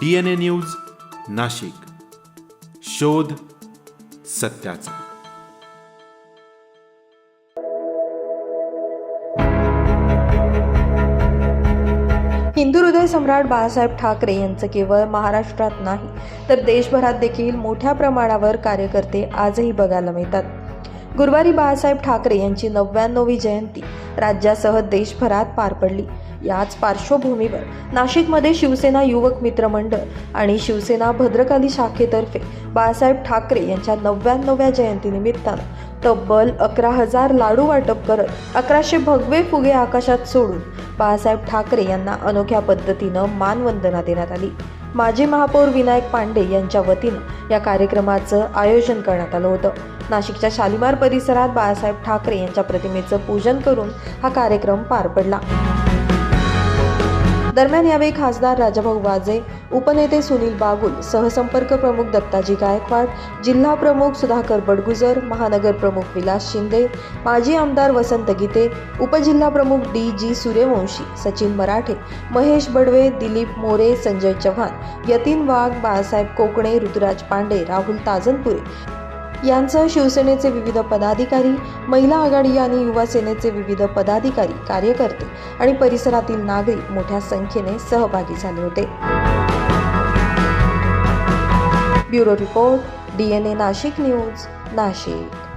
D N A news Nashik. शोध सत्याचा. हिंदू हृदय सम्राट बाळासाहेब ठाकरे यांचं केवळ महाराष्ट्रात नाही तर देशभरात देखील मोठ्या प्रमाणावर कार्यकर्ते आजही बघायला मिळतात. गुरुवारी बाळासाहेब ठाकरे यांची नव्याण्णवी जयंती राज्यासह देशभरात पार पडली. याच पार्श्वभूमीवर नाशिकमध्ये शिवसेना युवक मित्र मंडळ आणि शिवसेना भद्रकाली शाखेतर्फे बाळासाहेब ठाकरे यांच्या नव्याण्णव्या जयंतीनिमित्तानं तब्बल अकरा हजार लाडू वाटप करत अकराशे भगवे फुगे आकाशात सोडून बाळासाहेब ठाकरे यांना अनोख्या पद्धतीनं मानवंदना देण्यात आली. माजी महापौर विनायक पांडे यांच्या वतीनं या कार्यक्रमाचं आयोजन करण्यात आलं होतं. नाशिकच्या शालिमार परिसरात बाळासाहेब ठाकरे यांच्या प्रतिमेचं पूजन करून हा कार्यक्रम पार पडला. दरम्यान यावेळी खासदार राजाभाऊ वाजे उपनेते सुनील बागुल सहसंपर्क प्रमुख दत्ताजी गायकवाड जिल्हा प्रमुख सुधाकर बडगुजर महानगर प्रमुख विलास शिंदे माजी आमदार वसंत गीते उपजिल्हा प्रमुख डी जी सूर्यवंशी सचिन मराठे महेश बडवे दिलीप मोरे संजय चव्हाण यतीन वाघ बाळासाहेब कोकणे ऋतुराज पांडे राहुल ताजनपुरे यांसह शिवसेनेचे विविध पदाधिकारी महिला आघाडी आणि युवा सेनेचे विविध पदाधिकारी कार्यकर्ते आणि परिसरातील नागरिक मोठ्या संख्येने सहभागी झाले होते. Bureau report D N A Nashik news Nashik.